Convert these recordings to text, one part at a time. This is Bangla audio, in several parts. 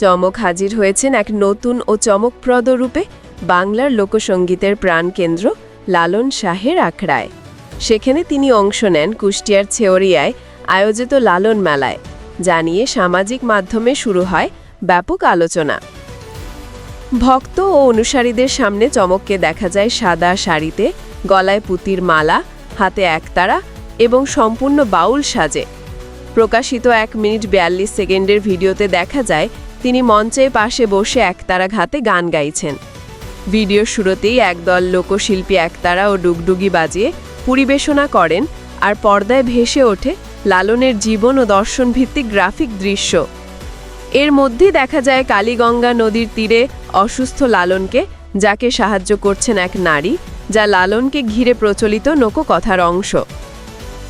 চমক হাজির হয়েছেন এক নতুন ও চমকপ্রদ রূপে বাংলার লোকসঙ্গীতের প্রাণকেন্দ্র লালন শাহের আখড়ায়। সেখানে তিনি অংশ নেন কুষ্টিয়ার ছেওরিয়ায় আয়োজিত লালন মেলায় জানিয়ে সামাজিক মাধ্যমে শুরু হয় ব্যাপক আলোচনা। ভক্ত ও অনুসারীদের সামনে চমককে দেখা যায় সাদা শাড়িতে, গলায় পুতির মালা, হাতে একতারা এবং সম্পূর্ণ বাউল সাজে। প্রকাশিত এক মিনিট বিয়াল্লিশ সেকেন্ডের ভিডিওতে দেখা যায় তিনি মঞ্চের পাশে বসে একতারা ঘাতে গান গাইছেন। ভিডিও শুরুতেই একদল লোকশিল্পী একতারা ও ডুগডুগি বাজিয়ে পরিবেশনা করেন আর পর্দায় ভেসে ওঠে লালনের জীবন ও দর্শন ভিত্তিক গ্রাফিক দৃশ্য। এর মধ্যে দেখা যায় কালীগঙ্গা নদীর তীরে অসুস্থ লালনকে, যাকে সাহায্য করছেন এক নারী, যা লালনকে ঘিরে প্রচলিত লোককথার অংশ।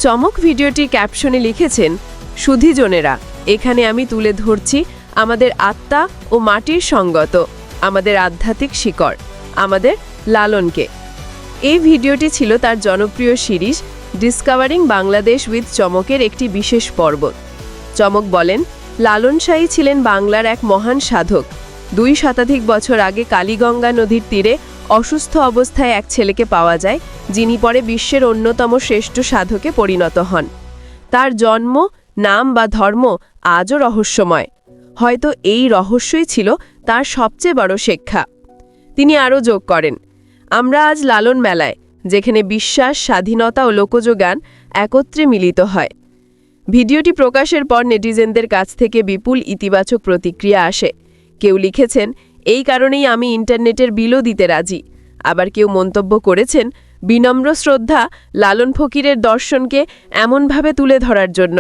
চমক ভিডিওটি ক্যাপশনে লিখেছেন, সুধীজনেরা, এখানে আমি তুলে ধরছি আমাদের আত্মা ও মাটির সঙ্গত, আমাদের আধ্যাত্মিক শিকড়, আমাদের লালনকে। এই ভিডিওটি ছিল তার জনপ্রিয় সিরিজ ডিসকভারিং বাংলাদেশ উইথ চমকের একটি বিশেষ পর্ব। চমক বলেন লালন শাহী ছিলেন বাংলার এক মহান সাধক। দুই শতাধিক বছর আগে কালীগঙ্গা নদীর তীরে অসুস্থ অবস্থায় এক ছেলেকে পাওয়া যায়, যিনি পরে বিশ্বের অন্যতম শ্রেষ্ঠ সাধকে পরিণত হন। তার জন্ম, নাম বা ধর্ম আজও রহস্যময়। হয়তো এই রহস্যই ছিল তার সবচেয়ে বড় শিক্ষা। তিনি আরও যোগ করেন, আমরা আজ লালন মেলায়, যেখানে বিশ্বাস, স্বাধীনতা ও লোকজ গান একত্রে মিলিত হয়। ভিডিওটি প্রকাশের পর নেটিজেনদের কাছ থেকে বিপুল ইতিবাচক প্রতিক্রিয়া আসে। কেউ লিখেছেন, এই কারণেই আমি ইন্টারনেটের বিলও দিতে রাজি। আবার কেউ মন্তব্য করেছেন, বিনম্র শ্রদ্ধা লালন ফকিরের দর্শনকে এমনভাবে তুলে ধরার জন্য।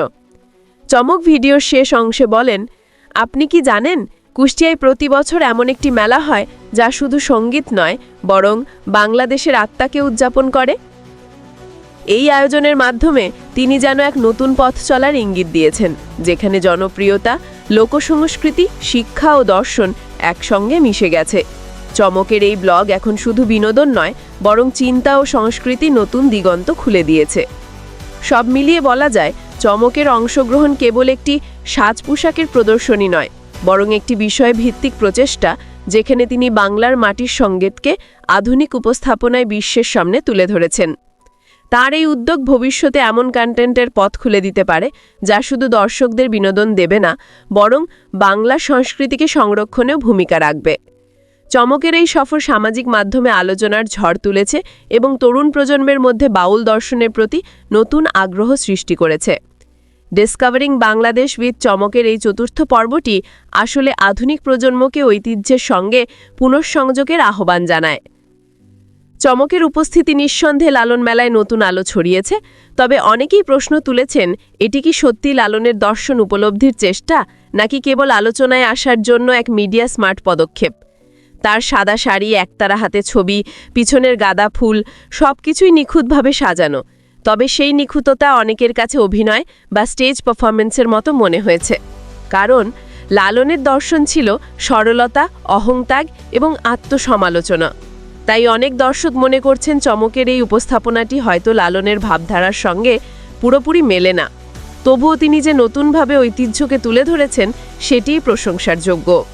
চমক ভিডিওর শেষ অংশে বলেন আপনি কি জানেন, কুষ্টিয়ায় প্রতি বছর এমন একটি মেলা হয় যা শুধু সংগীত নয়, বরং বাংলাদেশের আত্মাকে উদযাপন করে? এই আয়োজনের মাধ্যমে তিনি যেন এক নতুন পথ চলার ইঙ্গিত দিয়েছেন, যেখানে জনপ্রিয়তা, লোকসংস্কৃতি, শিক্ষা ও দর্শন একসঙ্গে মিশে গেছে। চমকের এই ব্লগ এখন শুধু বিনোদন নয়, বরং চিন্তা ও সংস্কৃতি নতুন দিগন্ত খুলে দিয়েছে। সব মিলিয়ে বলা যায় চমকের অংশগ্রহণ কেবল একটি সাজ পোশাকের প্রদর্শনী নয়, বরং একটি বিষয় ভিত্তিক প্রচেষ্টা যেখানে তিনি বাংলার মাটির সঙ্গীতকে আধুনিক উপস্থাপনায় বিশ্বের সামনে তুলে ধরেছেন। তার এই উদ্যোগ ভবিষ্যতে এমন কন্টেন্টের পথ খুলে দিতে পারে যা শুধু দর্শকদের বিনোদন দেবে না, বরং বাংলা সংস্কৃতিকে সংরক্ষণেও ভূমিকা রাখবে। চমকের এই সফর সামাজিক মাধ্যমে আলোচনার ঝড় তুলেছে এবং তরুণ প্রজন্মের মধ্যে বাউল দর্শনের প্রতি নতুন আগ্রহ সৃষ্টি করেছে। ডিসকভারিং বাংলাদেশ উইথ চমকের এই চতুর্থ পর্বটি আসলে আধুনিক প্রজন্মকে ঐতিহ্যের সঙ্গে পুনঃসংযোগের আহ্বান জানায়। চমকের উপস্থিতি নিঃসন্দেহে লালন মেলায় নতুন আলো ছড়িয়েছে, তবে অনেকেই প্রশ্ন তুলেছেন, এটি কি সত্যি লালনের দর্শন উপলব্ধির চেষ্টা, নাকি কেবল আলোচনায় আসার জন্য এক মিডিয়া স্মার্ট পদক্ষেপ? তার সাদা শাড়ি, একতারা হাতে ছবি, পিছনের গাদা ফুল সব কিছুই নিখুঁতভাবে সাজানো। তবে সেই নিখুঁততা অনেকের কাছে অভিনয় বা স্টেজ পারফরমেন্সের মতো মনে হয়েছে। কারণ লালনের দর্শন ছিল সরলতা, অহংত্যাগ এবং আত্মসমালোচনা। তাই অনেক দর্শক মনে করছেন চমকের এই উপস্থাপনাটি হয়তো লালনের ভাবধারার সঙ্গে পুরোপুরি মেলে না। তবুও তিনি যে নতুনভাবে ঐতিহ্যকে তুলে ধরেছেন, সেটিই প্রশংসার যোগ্য।